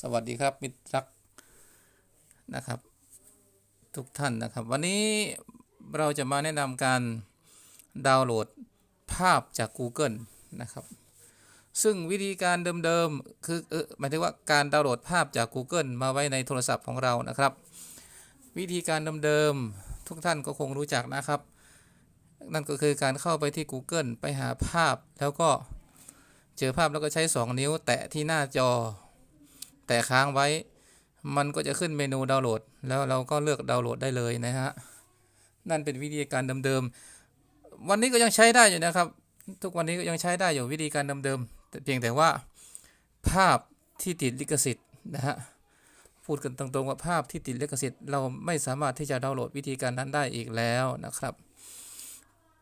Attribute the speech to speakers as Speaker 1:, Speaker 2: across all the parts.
Speaker 1: สวัสดีครับมิตรรักนะครับ ทุกท่านนะครับ วันนี้เราจะมาแนะนำการดาวน์โหลดภาพจาก Google นะครับ ซึ่งวิธีการเดิมๆคือเออหมายถึงว่าการดาวน์โหลดภาพจาก Google มาไว้ในโทรศัพท์ของเรานะครับ วิธีการเดิมๆทุกท่านก็คงรู้จักนะครับ นั่นก็คือการเข้าไปที่ Google ไปหาภาพแล้วก็เจอภาพแล้วก็ใช้ 2 นิ้วแตะที่หน้าจอ แตะค้างไว้ มันก็จะขึ้นเมนูดาวน์โหลด แล้วเราก็เลือกดาวน์โหลดได้เลยนะฮะ นั่นเป็นวิธีการเดิมๆ วันนี้ก็ยังใช้ได้อยู่นะครับ ทุกวันนี้ก็ยังใช้ได้อยู่วิธีการเดิมๆแต่เพียงแต่ว่าภาพที่ติดลิขสิทธิ์นะฮะ พูดกันตรงๆว่าภาพที่ติดลิขสิทธิ์เราไม่สามารถที่จะดาวน์โหลดวิธีการนั้นได้อีกแล้วนะครับ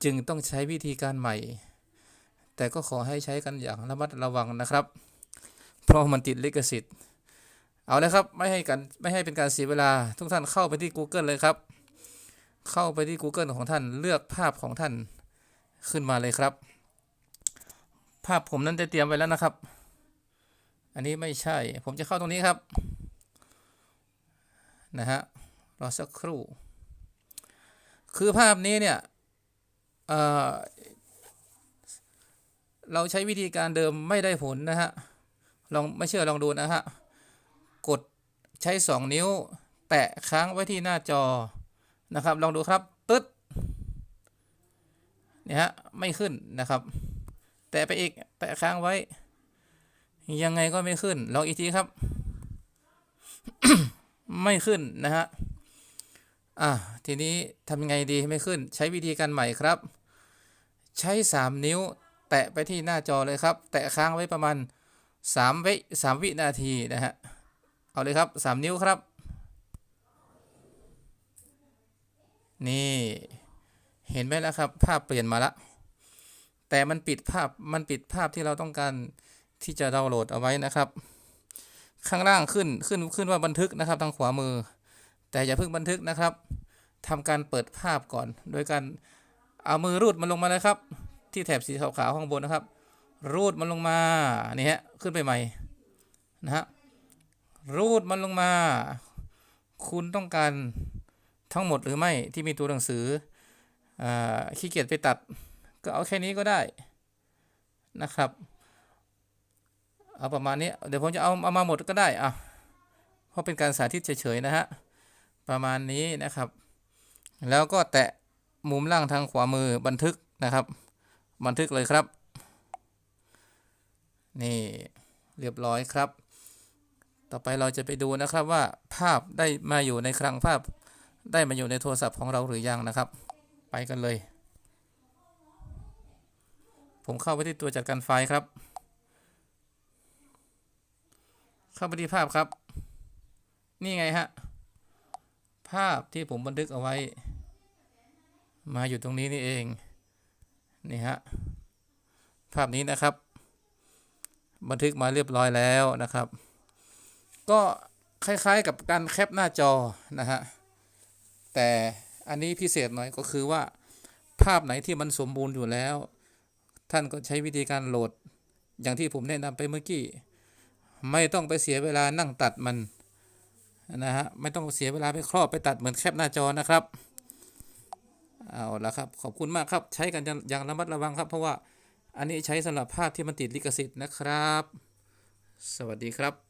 Speaker 1: จึงต้องใช้วิธีการใหม่ แต่ก็ขอให้ใช้กันอย่างระมัดระวังนะครับ เพราะมันติดลิขสิทธิ์ เอาเลยครับ ไม่ให้กันไม่ให้เป็นการเสียเวลา ทุกท่านเข้าไปที่ Google เลยครับ เข้าไปที่ Google ของท่านเลือกภาพของท่านขึ้นมาเลยครับ ภาพผมนั้นได้เตรียมไว้แล้วนะครับ อันนี้ไม่ใช่ ผมจะเข้าตรงนี้ครับ นะฮะรอสักครู่ คือภาพนี้เนี่ยเเราใช้วิธีการเดิมไม่ได้ผลนะฮะ ลองไม่เชื่อลองดูนะฮะ ใช้ 2 นิ้ว แตะค้างไว้ที่หน้าจอนะครับ ลองดูครับตึ๊ดเนี่ยฮะไม่ขึ้นนะครับ แตะไปอีกแตะค้างไว้ ยังไงก็ไม่ขึ้น ลองอีกทีครับ ไม่ขึ้นนะฮะอะทีนี้ทำยังไงดีไม่ขึ้น ใช้วิธีการใหม่ครับ ใช้ 3 นิ้ว แตะไปที่หน้าจอเลยครับ แตะค้างไว้ประมาณ3วิ3วินาทีนะฮะ เอาเลยครับ 3 นิ้วครับ นี่เห็นไหมแล้วครับ ภาพเปลี่ยนมาละแต่มันปิดภาพมันปิดภาพที่เราต้องการที่จะดาวน์โหลดเอาไว้นะครับ ข้างล่างขึ้นขึ้นขึ้นว่าบันทึกนะครับ ทางขวามือ แต่อย่าเพิ่งบันทึกนะครับทำการเปิดภาพก่อน โดยการเอามือรูดมันลงมาเลยครับ ที่แถบสีขาวๆข้างบนนะครับ รูดมันลงมานี่ฮะขึ้นไปใหม่นะฮะ รูดมันลงมา คุณต้องการทั้งหมดหรือไม่ที่มีตัวหนังสืออขี้เกียจไปตัด ก็เอาแค่นี้ก็ได้นะครับ เอาประมาณนี้ เดี๋ยวผมจะเอาเอามาหมดก็ได้อะเพราะเป็นการสาธิตเฉยๆนะฮะ ประมาณนี้นะครับ แล้วก็แตะมุมล่างทางขวามือบันทึกนะครับ บันทึกเลยครับ นี่เรียบร้อยครับ ต่อไปเราจะไปดูนะครับว่าภาพได้มาอยู่ในคลังภาพ ได้มาอยู่ในโทรศัพท์ของเราหรือยังนะครับ ไปกันเลย ผมเข้าไปที่ตัวจัดการไฟล์ครับ เข้าไปที่ภาพครับ นี่ไงฮะ ภาพที่ผมบันทึกเอาไว้ มาอยู่ตรงนี้นี่เอง นี่ฮะ ภาพนี้นะครับ บันทึกมาเรียบร้อยแล้วนะครับ ก็คล้ายๆกับการแคปหน้าจอนะฮะ แต่อันนี้พิเศษหน่อยก็คือว่าภาพไหนที่มันสมบูรณ์อยู่แล้ว ท่านก็ใช้วิธีการโหลด อย่างที่ผมแนะนำไปเมื่อกี้ ไม่ต้องไปเสียเวลานั่งตัดมันนะฮะไม่ต้องเสียเวลาไปครอบไปตัดเหมือนแคปหน้าจอนะครับเอาละครับขอบคุณมากครับใช้กันอย่างระมัดระวังครับ เพราะว่าอันนี้ใช้สำหรับภาพที่มันติดลิขสิทธิ์นะครับ สวัสดีครับ